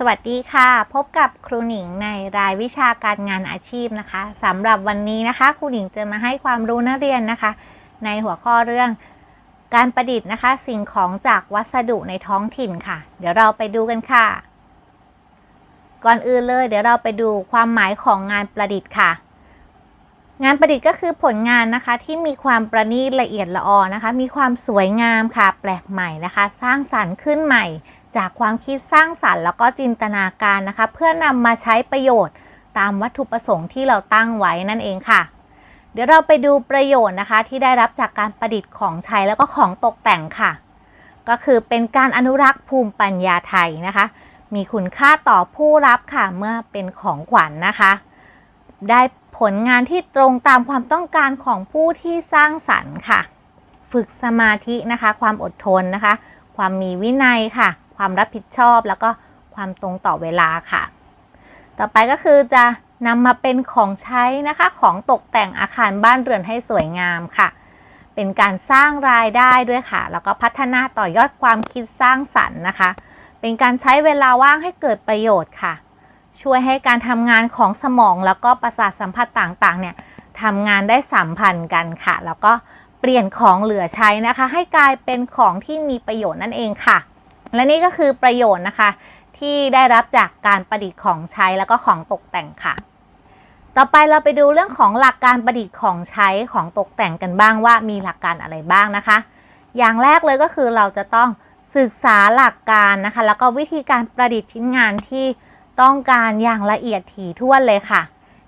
สวัสดีค่ะ พบกับครูหนิงในรายวิชาการงานอาชีพนะคะสำหรับวันนี้นะคะครูหนิงจะมาให้ความรู้นักเรียนนะคะ ในหัวข้อเรื่องการประดิษฐ์นะคะ สิ่งของจากวัสดุในท้องถิ่นค่ะ เดี๋ยวเราไปดูกันค่ะ ก่อนอื่นเลยเดี๋ยวเราไปดูความหมายของงานประดิษฐ์ค่ะ งานประดิษฐ์ก็คือผลงานนะคะที่มีความประณีตละเอียดละออนะคะ มีความสวยงามค่ะ แปลกใหม่นะคะ สร้างสรรค์ขึ้นใหม่ จากความคิดสร้างสรรค์แล้วก็จินตนาการนะคะ เพื่อนำมาใช้ประโยชน์ตามวัตถุประสงค์ที่เราตั้งไว้นั่นเองค่ะ เดี๋ยวเราไปดูประโยชน์นะคะ ที่ได้รับจากการประดิษฐ์ของใช้แล้วก็ของตกแต่งค่ะ ก็คือเป็นการอนุรักษ์ภูมิปัญญาไทยนะคะ มีคุณค่าต่อผู้รับค่ะเมื่อเป็นของขวัญนนะคะ ได้ผลงานที่ตรงตามความต้องการของผู้ที่สร้างสรรค์ค่ะ ฝึกสมาธินะคะ ความอดทนนะคะ ความมีวินัยค่ะ ความรับผิดชอบ แล้วก็ความตรงต่อเวลาค่ะ ต่อไปก็คือจะนำมาเป็นของใช้นะคะของตกแต่งอาคารบ้านเรือนให้สวยงามค่ะ เป็นการสร้างรายได้ด้วยค่ะ แล้วก็พัฒนาต่อยอดความคิดสร้างสรรค์นะคะ เป็นการใช้เวลาว่างให้เกิดประโยชน์ค่ะ ช่วยให้การทำงานของสมองแล้วก็ประสาทสัมผัสต่างๆ เนี่ยทำงานได้สัมพันธ์กันค่ะ แล้วก็เปลี่ยนของเหลือใช้นะคะ ให้กลายเป็นของที่มีประโยชน์นั่นเองค่ะ และนี่ก็คือประโยชน์นะคะ ที่ได้รับจากการประดิษฐ์ของใช้แล้วก็ของตกแต่งค่ะ ต่อไปเราไปดูเรื่องของหลักการประดิษฐ์ของใช้ของตกแต่งกันบ้างว่ามีหลักการอะไรบ้างนะคะ อย่างแรกเลยก็คือเราจะต้องศึกษาหลักการนะคะ แล้วก็วิธีการประดิษฐ์ชิ้นงานที่ต้องการอย่างละเอียดถี่ถ้วนเลยค่ะ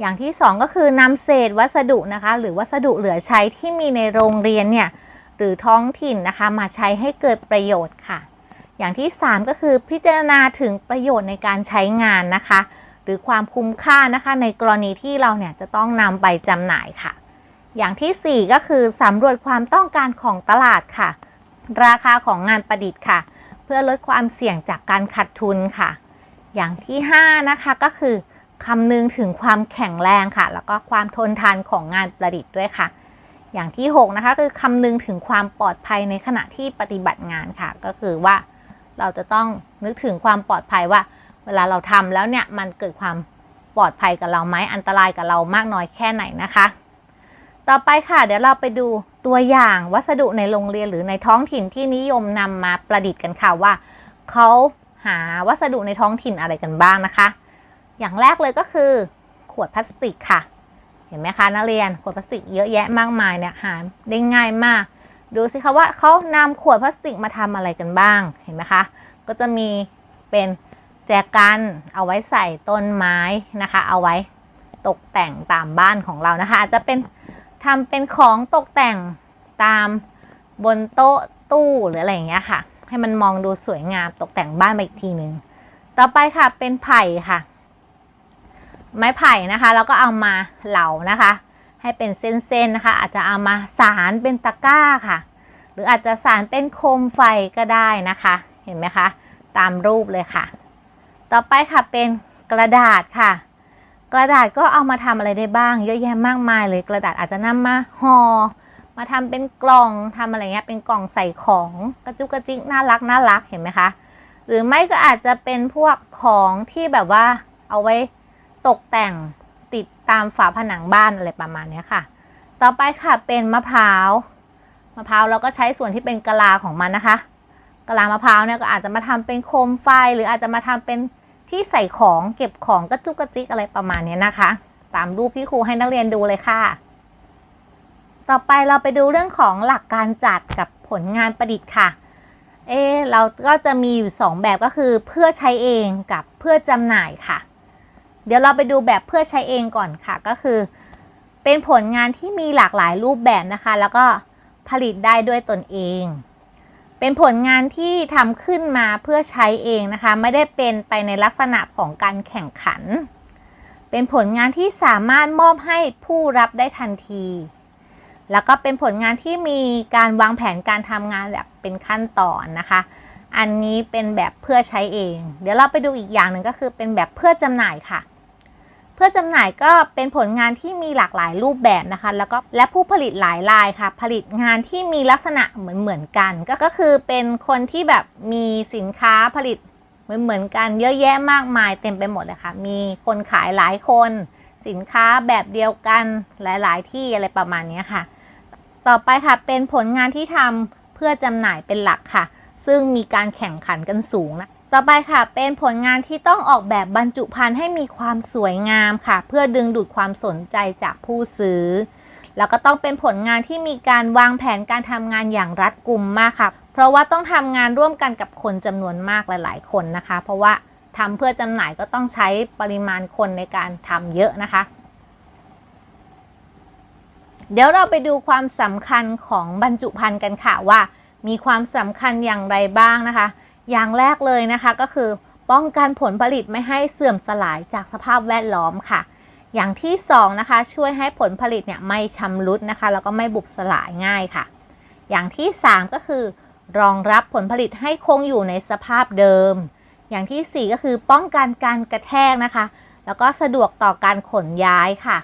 อย่างที่สองก็คือนำเศษวัสดุนะคะ หรือวัสดุเหลือใช้ที่มีในโรงเรียนเนี่ยหรือท้องถิ่นนะคะ มาใช้ให้เกิดประโยชน์ค่ะ อย่างที่ 3 ก็คือพิจารณาถึงประโยชน์ในการใช้งานนะคะ หรือความคุ้มค่านะคะในกรณีที่เราเนี่ยจะต้องนำไปจำหน่ายค่ะ อย่างทีสี่ 4 ก็คือสำรวจความต้องการของตลาดค่ะ ราคาของงานประดิษฐ์ค่ะ เพื่อลดความเสี่ยงจากการขาดทุนค่ะ อย่างที่ 5 นะคะก็คือคำนึงถึงความแข็งแรงค่ะ แล้วก็ความทนทานของงานประดิษฐ์ด้วยค่ะ อย่างที่ 6 นะคะคือคำนึงถึงความปลอดภัยในขณะที่ปฏิบัติงานค่ะ ก็คือว่า เราจะต้องนึกถึงความปลอดภัยว่า เวลาเราทำแล้วเนี่ยมันเกิดความปลอดภัยกับเราไหมอันตรายกับเรามากน้อยแค่ไหนนะคะ ต่อไปค่ะ เดี๋ยวเราไปดูตัวอย่างวัสดุในโรงเรียนหรือในท้องถิ่นที่นิยมนำมาประดิษฐ์กันค่ะว่าเขาหาวัสดุในท้องถิ่นอะไรกันบ้างนะคะ อย่างแรกเลยก็คือ ขวดพลาสติกค่ะ เห็นไหมคะนักเรียนขวดพลาสติกเยอะแยะมากมายเนี่ยหาได้ง่ายมาก ดูสิคะว่าเขานำขวดพลาสติกมาทำอะไรกันบ้างเห็นไหมคะ ก็จะมีเป็นแจกันเอาไว้ใส่ต้นไม้นะคะ เอาไว้ตกแต่งตามบ้านของเรานะคะอาจจะเป็นทำเป็นของตกแต่งตามบนโต๊ะตู้หรืออะไรอย่างเงี้ยค่ะ ให้มันมองดูสวยงามตกแต่งบ้านไปอีกทีหนึ่งต่อไปค่ะเป็นไผ่ค่ะ ไม้ไผ่นะคะ แล้วก็เอามาเหลานะคะ ให้เป็นเส้นๆนะคะ อาจจะเอามาสารเป็นตะกร้าค่ะ หรืออาจจะสารเป็นโคมไฟก็ได้นะคะ เห็นไหมคะ ตามรูปเลยค่ะ ต่อไปค่ะเป็นกระดาษค่ะ กระดาษก็เอามาทำอะไรได้บ้าง เยอะแยะมากมายเลยกระดาษอาจจะนำมาห่อมาทำเป็นกล่องทำอะไรเงี้ยเป็นกล่องใส่ของกระจุกกระจิกน่ารักน่ารักเห็นไหมคะหรือไม่ก็อาจจะเป็นพวกของที่แบบว่าเอาไว้ตกแต่ง ตามฝาผนังบ้านอะไรประมาณนี้ค่ะ ต่อไปค่ะเป็นมะพร้าว มะพร้าวเราก็ใช้ส่วนที่เป็นกะลาของมันนะคะ กะลามะพร้าวเนี่ยก็อาจจะมาทำเป็นโคมไฟ หรืออาจจะมาทำเป็นที่ใส่ของเก็บของกระจุกกระจิกอะไรประมาณนี้นะคะ ตามรูปที่ครูให้นักเรียนดูเลยค่ะ ต่อไปเราไปดูเรื่องของหลักการจัดกับผลงานประดิษฐ์ค่ะเอเราก็จะมีอยู่สองแบบก็คือเพื่อใช้เองกับเพื่อจำหน่ายค่ะ เดี๋ยวเราไปดูแบบเพื่อใช้เองก่อนค่ะ ก็คือ เป็นผลงานที่มีหลากหลายรูปแบบนะคะ แล้วก็ผลิตได้ด้วยตนเอง เป็นผลงานที่ทำขึ้นมาเพื่อใช้เองนะคะ ไม่ได้เป็นไปในลักษณะของการแข่งขัน เป็นผลงานที่สามารถมอบให้ผู้รับได้ทันที แล้วก็เป็นผลงานที่มีการวางแผนการทำงานแบบเป็นขั้นตอนนะคะอันนี้เป็นแบบเพื่อใช้เอง เดี๋ยวเราไปดูอีกอย่างหนึ่งก็คือเป็นแบบเพื่อจำหน่ายค่ะ พื่อจำหน่ายก็เป็นผลงานที่มีหลากหลายรูปแบบนะคะ แล้วก็และผู้ผลิตหลายรายค่ะ ผลิตงานที่มีลักษณะเหมือนเหมือนกัน ก็ก็คือเป็นคนที่แบบมีสินค้าผลิตเหมือนเหมือนกันเยอะแยะมากมายเต็มไปหมดเลยค่ะมีคนขายหลายคน สินค้าแบบเดียวกันหลาย ๆ ที่อะไรประมาณนี้ค่ะ ต่อไปค่ะเป็นผลงานที่ทำเพื่อจำหน่ายเป็นหลักค่ะ ซึ่งมีการแข่งขันกันสูงนะ ต่อไปค่ะเป็นผลงานที่ต้องออกแบบบรรจุภัณฑ์ให้มีความสวยงามค่ะ เพื่อดึงดูดความสนใจจากผู้ซื้อ แล้วก็ต้องเป็นผลงานที่มีการวางแผนการทำงานอย่างรัดกุมมากค่ะ เพราะว่าต้องทำงานร่วมกันกับคนจำนวนมากหลาย ๆ คนนะคะ เพราะว่าทำเพื่อจำหน่ายก็ต้องใช้ปริมาณคนในการทำเยอะนะคะ เดี๋ยวเราไปดูความสำคัญของบรรจุภัณฑ์กันค่ะว่า มีความสำคัญอย่างไรบ้างนะคะ อย่างแรกเลยนะคะก็คือป้องกันผลผลิตไม่ให้เสื่อมสลายจากสภาพแวดล้อมค่ะ อย่างที่2นะคะช่วยให้ผลผลิตเนี่ยไม่ชำรุดนะคะแล้วก็ไม่บุบสลายง่ายค่ะ อย่างที่ 3 ก็คือ รองรับผลผลิตให้คงอยู่ในสภาพเดิม อย่างทีสี่4 ก็คือป้องกันการกระแทกนะคะ แล้วก็สะดวกต่อการขนย้ายค่ะ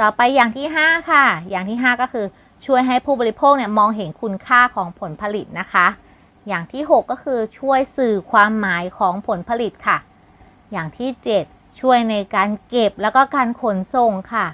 ต่อไปอย่างที่ 5 ค่ะ อย่างที่ 5 ก็คือช่วยให้ผู้บริโภคเนี่ยมองเห็นคุณค่าของผลผลิตนะคะ อย่างที่ 6 ก็คือช่วยสื่อความหมายของผลผลิตค่ะ อย่างที่ 7 ช่วยในการเก็บแล้วก็การขนส่งค่ะ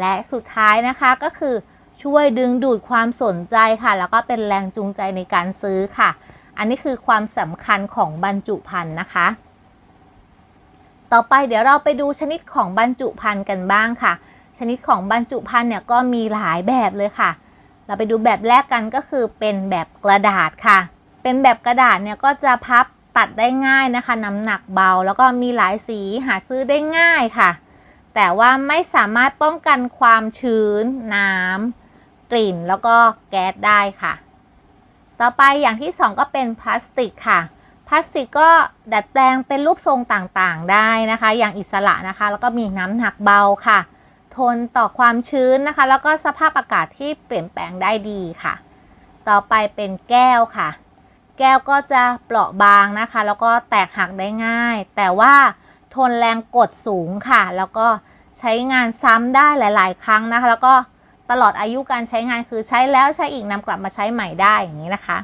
และสุดท้ายนะคะก็คือช่วยดึงดูดความสนใจค่ะ แล้วก็เป็นแรงจูงใจในการซื้อค่ะ อันนี้คือความสำคัญของบรรจุภัณฑ์นะคะ ต่อไปเดี๋ยวเราไปดูชนิดของบรรจุภัณฑ์กันบ้างค่ะ ชนิดของบรรจุภัณฑ์เนี่ยก็มีหลายแบบเลยค่ะ เราไปดูแบบแรกกันก็คือเป็นแบบกระดาษค่ะ เป็นแบบกระดาษเนี่ยก็จะพับตัดได้ง่ายนะคะ น้ำหนักเบา แล้วก็มีหลายสีหาซื้อได้ง่ายค่ะ แต่ว่าไม่สามารถป้องกันความชื้น น้ำกลิ่นแล้วก็แก๊สได้ค่ะ ต่อไปอย่างที่ 2 ก็เป็นพลาสติกค่ะพลาสติกก็ดัดแปลงเป็นรูปทรงต่างๆได้นะคะ อย่างอิสระนะคะ แล้วก็มีน้ำหนักเบาค่ะ ทนต่อความชื้นนะคะ แล้วก็สภาพอากาศที่เปลี่ยนแปลงได้ดีค่ะ ต่อไปเป็นแก้วค่ะ แก้วก็จะเปราะบางนะคะ แล้วก็แตกหักได้ง่าย แต่ว่าทนแรงกดสูงค่ะ แล้วก็ใช้งานซ้ำได้หลาย ๆ ครั้งนะคะ แล้วก็ตลอดอายุการใช้งานคือใช้แล้วใช้อีกนำกลับมาใช้ใหม่ได้อย่างนี้นะคะ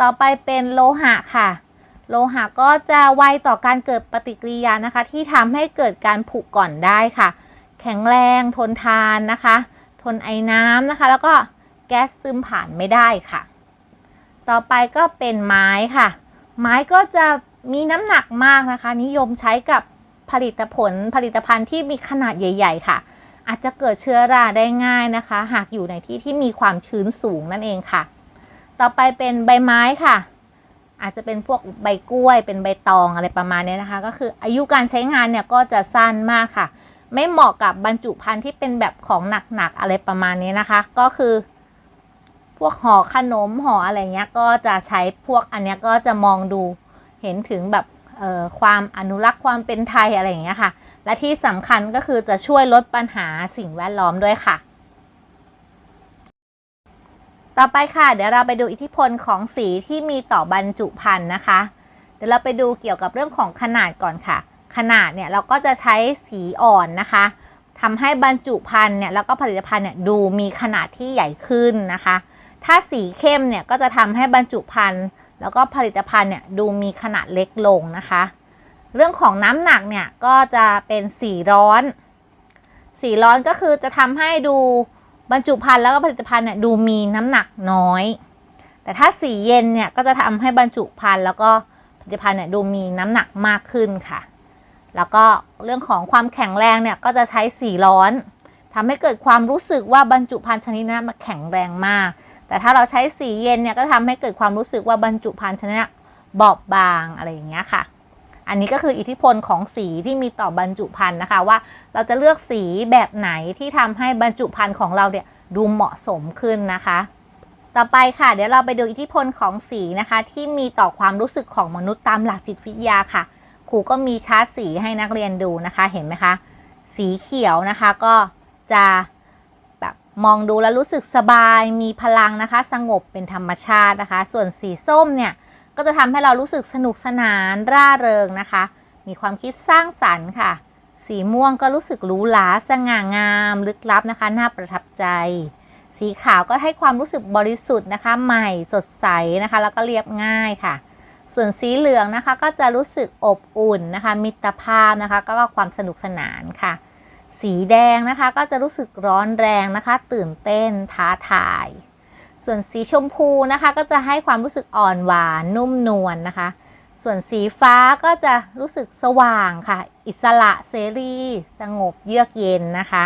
ต่อไปเป็นโลหะค่ะ โลหะก็จะไวต่อการเกิดปฏิกิริยานะคะ ที่ทำให้เกิดการผุก่อนได้ค่ะ แข็งแรงทนทานนะคะ ทนไอ้น้ำนะคะ แล้วก็แก๊สซึมผ่านไม่ได้ค่ะ ต่อไปก็เป็นไม้ค่ะ ไม้ก็จะมีน้ำหนักมากนะคะ นิยมใช้กับผลิตผลผลิตภัณฑ์ที่มีขนาดใหญ่ ๆ ค่ะ อาจจะเกิดเชื้อราได้ง่ายนะคะ หากอยู่ในที่ที่มีความชื้นสูงนั่นเองค่ะ ต่อไปเป็นใบไม้ค่ะ อาจจะเป็นพวกใบกล้วย เป็นใบตองอะไรประมาณนี้นะคะ ก็คืออายุการใช้งานเนี่ยก็จะสั้นมากค่ะ ไม่เหมาะกับบรรจุภัณฑ์ที่เป็นแบบของหนักๆอะไรประมาณนี้นะคะ ก็คือ พวกห่อขนมห่ออะไรเงี้ยก็จะใช้พวกอันเนี้ยก็จะมองดูเห็นถึงแบบความอนุรักษ์ความเป็นไทยอะไรอย่างเงี้ยค่ะ และที่สำคัญก็คือจะช่วยลดปัญหาสิ่งแวดล้อมด้วยค่ะ ต่อไปค่ะ เดี๋ยวเราไปดูอิทธิพลของสีที่มีต่อบรรจุภัณฑ์นะคะ เดี๋ยวเราไปดูเกี่ยวกับเรื่องของขนาดก่อนค่ะ ขนาดเนี่ยเราก็จะใช้สีอ่อนนะคะทำให้บรรจุภัณฑ์เนี่ยแล้วก็ผลิตภัณฑ์เนี่ยดูมีขนาดที่ใหญ่ขึ้นนะคะ ถ้าสีเข้มเนี่ยก็จะทำให้บรรจุภัณฑ์แล้วก็ผลิตภัณฑ์เนี่ยดูมีขนาดเล็กลงนะคะ เรื่องของน้ำหนักเนี่ยก็จะเป็นสีร้อน สีร้อนก็คือจะทำให้ดูบรรจุภัณฑ์แล้วก็ผลิตภัณฑ์เนี่ยดูมีน้ำหนักน้อย แต่ถ้าสีเย็นเนี่ยก็จะทำให้บรรจุภัณฑ์แล้วก็ผลิตภัณฑ์เนี่ยดูมีน้ำหนักมากขึ้นค่ะ แล้วก็เรื่องของความแข็งแรงเนี่ยก็จะใช้สีร้อนทำให้เกิดความรู้สึกว่าบรรจุภัณฑ์ชนิดนั้นมันแข็งแรงมาก แต่ถ้าเราใช้สีเย็นเนี่ยก็ทำให้เกิดความรู้สึกว่าบรรจุภัณฑ์ชนิดนั้บอบบางอะไรอย่างเงี้ยค่ะ อันนี้ก็คืออิทธิพลของสีที่มีต่อบรรจุภัณฑ์นะคะว่าเราจะเลือกสีแบบไหนที่ทำให้บรรจุภัณฑ์ของเราเนี่ยดูเหมาะสมขึ้นนะคะ ต่อไปค่ะ เดี๋ยวเราไปดูอิทธิพลของสีนะคะ ที่มีต่อความรู้สึกของมนุษย์ตามหลักจิตวิทยาค่ะครูก็มีชาร์ตสีให้นักเรียนดูนะคะเห็นไหมคะ สีเขียวนะคะก็จะ มองดูแล้วรู้สึกสบายมีพลังนะคะ สงบเป็นธรรมชาตินะคะ ส่วนสีส้มเนี่ยก็จะทำให้เรารู้สึกสนุกสนานร่าเริงนะคะ มีความคิดสร้างสรรค์ค่ะ สีม่วงก็รู้สึกหรูหราสง่างาม ลึกลับนะคะ น่าประทับใจ สีขาวก็ให้ความรู้สึกบริสุทธิ์นะคะ ใหม่สดใสนะคะ แล้วก็เรียบง่ายค่ะ ส่วนสีเหลืองนะคะก็จะรู้สึกอบอุ่นนะคะ มิตรภาพนะคะ ก็ความสนุกสนานค่ะ สีแดงนะคะ ก็จะรู้สึกร้อนแรงนะคะ ตื่นเต้นท้าทาย ส่วนสีชมพูนะคะ ก็จะให้ความรู้สึกอ่อนหวานนุ่มนวลนะคะ ส่วนสีฟ้าก็จะรู้สึกสว่างค่ะ อิสระเสรี สงบเยือกเย็นนะคะ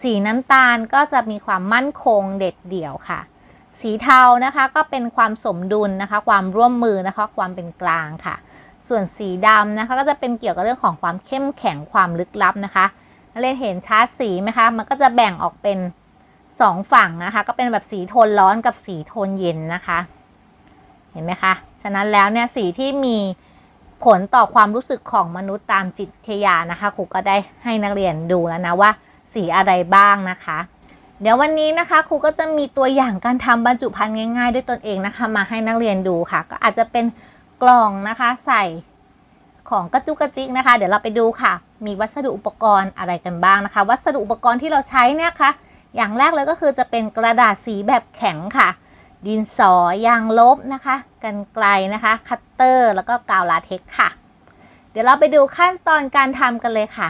สีน้ำตาลก็จะมีความมั่นคงเด็ดเดี่ยวค่ะ สีเทานะคะก็เป็นความสมดุลนะคะ ความร่วมมือนะคะ ความเป็นกลางค่ะ ส่วนสีดำนะคะ ก็จะเป็นเกี่ยวกับเรื่องของความเข้มแข็งความลึกลับนะคะ เรียนเห็นชาร์ตสีไหมคะ มันก็จะแบ่งออกเป็นสองฝั่งนะคะ ก็เป็นแบบสีโทนร้อนกับสีโทนเย็นนะคะ เห็นไหมคะ ฉะนั้นแล้วเนี่ยสีที่มีผลต่อความรู้สึกของมนุษย์ตามจิตวิทยานะคะ ครูก็ได้ให้นักเรียนดูแล้วนะว่า สีอะไรบ้างนะคะ เดี๋ยววันนี้นะคะครูก็จะมีตัวอย่างการทำบรรจุภัณฑ์ง่าย ๆ ด้วยตนเองนะคะ มาให้นักเรียนดูค่ะ ก็อาจจะเป็นกล่องนะคะใส่ของกระจุกกระจิกนะคะ เดี๋ยวเราไปดูค่ะ มีวัสดุอุปกรณ์อะไรกันบ้างนะคะ วัสดุอุปกรณ์ที่เราใช้เนี่ยค่ะอย่างแรกเลยก็คือจะเป็นกระดาษสีแบบแข็งค่ะ ดินสอยางลบนะคะกันไกลนะคะ คัตเตอร์ แล้วก็กาวลาเท็กค่ะ เดี๋ยวเราไปดูขั้นตอนการทำกันเลยค่ะ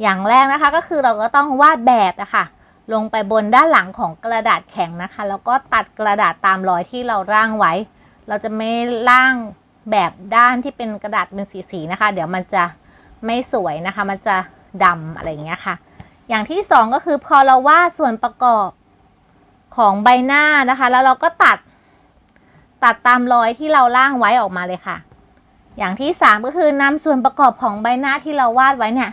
อย่างแรกนะคะก็คือเราก็ต้องวาดแบบนะคะลงไปบนด้านหลังของกระดาษแข็งนะคะ แล้วก็ตัดกระดาษตามรอยที่เราร่างไว้ เราจะไม่ร่างแบบด้านที่เป็นกระดาษเป็นสีๆนะคะ เดี๋ยวมันจะ ไม่สวยนะคะ มันจะดำอะไรอย่างเงี้ยค่ะ อย่างที่สองก็คือพอเราวาดส่วนประกอบของใบหน้านะคะ แล้วเราก็ตัดตัดตามรอยที่เราร่างไว้ออกมาเลยค่ะ อย่างที่สามก็คือนำส่วนประกอบของใบหน้าที่เราวาดไว้เนี่ย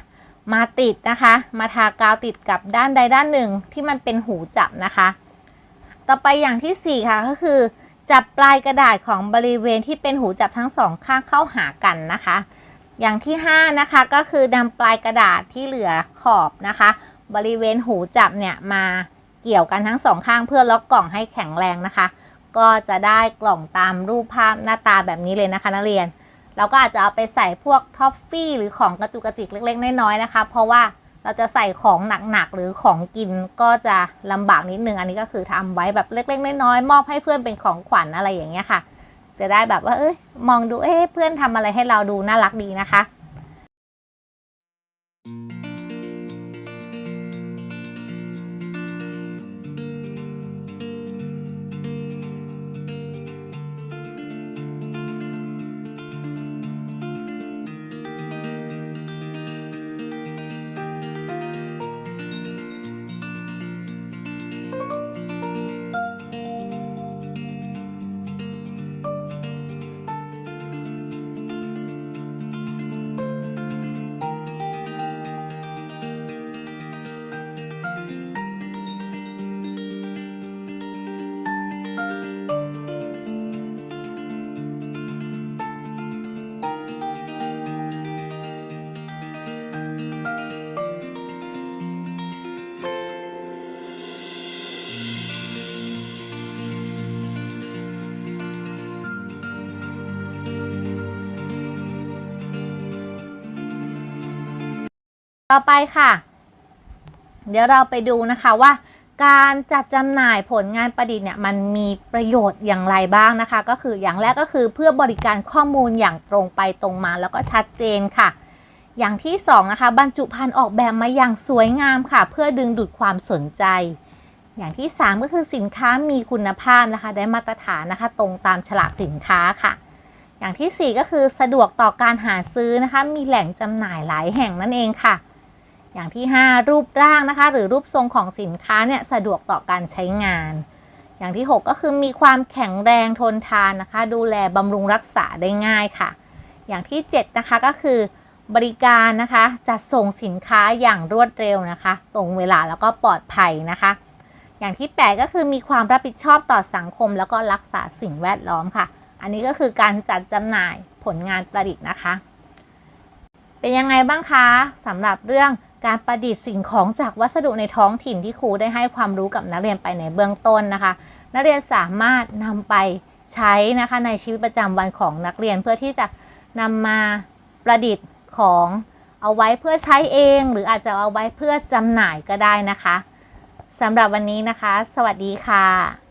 มาติดนะคะ มาทากาวติดกับด้านใดด้านหนึ่งที่มันเป็นหูจับนะคะ ต่อไปอย่างที่สี่ค่ะก็คือ จับปลายกระดาษของบริเวณที่เป็นหูจับทั้งสองข้างเข้าหากันนะคะ อย่างที่ห้านะคะก็คือนำปลายกระดาษที่เหลือขอบนะคะ บริเวณหูจับเนี่ยมาเกี่ยวกันทั้งสองข้างเพื่อล็อกกล่องให้แข็งแรงนะคะ ก็จะได้กล่องตามรูปภาพหน้าตาแบบนี้เลยนะคะนักเรียน เราก็อาจจะเอาไปใส่พวกท็อฟฟี่หรือของกระจุกกระจิกเล็ก ๆ น้อยๆนะคะ เพราะว่าเราจะใส่ของหนักๆหรือของกินก็จะลำบากนิดนึงอันนี้ก็คือทำไว้แบบเล็ก ๆ น้อยๆมอบให้เพื่อนเป็นของขวัญอะไรอย่างเงี้ยค่ะ จะได้แบบว่าเอ้ยมองดูเอ้เพื่อนทำอะไรให้เราดูน่ารักดีนะคะ ต่อไปค่ะ เดี๋ยวเราไปดูนะคะว่า การจัดจำหน่ายผลงานประดิษฐ์เนี่ยมันมีประโยชน์อย่างไรบ้างนะคะ ก็คืออย่างแรกก็คือเพื่อบริการข้อมูลอย่างตรงไปตรงมาแล้วก็ชัดเจนค่ะ อย่างที่สองนะคะบรรจุภัณฑ์ออกแบบมาอย่างสวยงามค่ะ เพื่อดึงดูดความสนใจ อย่างที่สามก็คือสินค้ามีคุณภาพนะคะ ได้มาตรฐานนะคะ ตรงตามฉลากสินค้าค่ะอย่างที่สี่ก็คือสะดวกต่อการหาซื้อนะคะ มีแหล่งจำหน่ายหลายแห่งนั่นเองค่ะ อย่างที่ 5 รูปร่างนะคะ หรือรูปทรงของสินค้าเนี่ยสะดวกต่อการใช้งาน อย่างที่ 6 ก็คือมีความแข็งแรงทนทานนะคะ ดูแลบำรุงรักษาได้ง่ายค่ะ อย่างที่ 7 นะคะก็คือบริการนะคะจัดส่งสินค้าอย่างรวดเร็วนะคะ ตรงเวลาแล้วก็ปลอดภัยนะคะ อย่างที่ 8 ก็คือมีความรับผิดชอบต่อสังคม แล้วก็รักษาสิ่งแวดล้อมค่ะ อันนี้ก็คือการจัดจำหน่ายผลงานประดิษฐ์นะคะ เป็นยังไงบ้างคะสำหรับเรื่อง การประดิษฐ์สิ่งของจากวัสดุในท้องถิ่นที่ครูได้ให้ความรู้กับนักเรียนไปในเบื้องต้นนะคะ นักเรียนสามารถนำไปใช้นะคะในชีวิตประจำวันของนักเรียนเพื่อที่จะนำมาประดิษฐ์ของเอาไว้เพื่อใช้เอง หรืออาจจะเอาไว้เพื่อจำหน่ายก็ได้นะคะสำหรับวันนี้นะคะ สวัสดีค่ะ